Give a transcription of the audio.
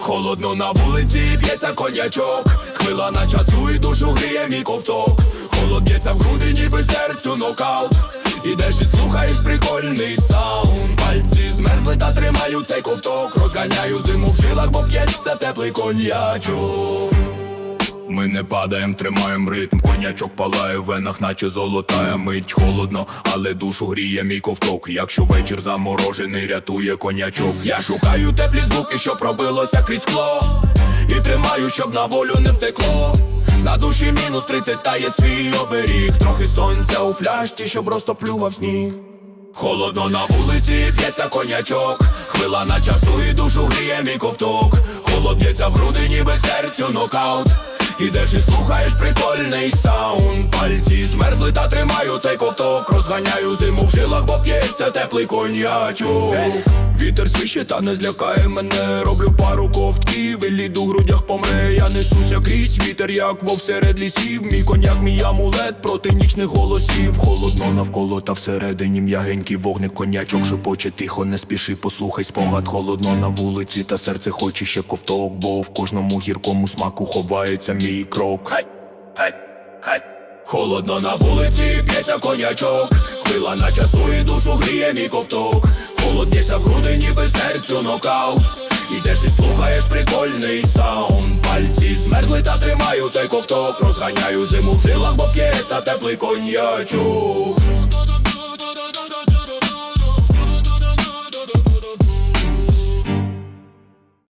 Холодно на вулиці б'ється конячок, хвила на часу і душу гріє мій ковток. Холод б'ється в груди, ніби серцю нокаут. Ідеш і слухаєш прикольний саунд Пальці змерзли та тримаю цей ковток. Розганяю зиму в жилах, бо п'ється теплий конячок. Ми не падаєм, тримаєм ритм, конячок палає в венах, наче золотая мить холодно, але душу гріє мій ковток. Якщо вечір заморожений, рятує конячок. Я шукаю теплі звуки, що пробилося крізь скло І тримаю, щоб на волю не втекло. На душі мінус 30, та є свій оберіг. Трохи сонця у фляжці, щоб розтоплював сніг. Холодно на вулиці п'ється конячок, хвила на часу і душу гріє мій ковток. Холод б'ється в груди, ніби серцю нокаут. Ідеш і слухаєш прикольний саунд. Пальці та тримаю цей ковток. Розганяю зиму в жилах, бо п'ється теплий конячок. Вітер свище та не злякає мене. Роблю пару ковтків, і лід у грудях помре. Я несуся крізь вітер, як вов серед лісів. Мій коняк, мій амулет проти нічних голосів. Холодно навколо та всередині м'ягенький вогник конячок шепоче тихо, не спіши, послухай спогад. Холодно на вулиці, та серце хоче ще ковток, бо в кожному гіркому смаку ховається мій крок. Хай. Холодно на вулиці, п'ється конячок, хвила на часу і душу гріє мій ковток. Холод'ється в груди, ніби серцю нокаут. Ідеш і слухаєш прикольний саунд. Пальці змерзли та тримаю цей ковток. Розганяю зиму в жилах, бо п'ється теплий конячок.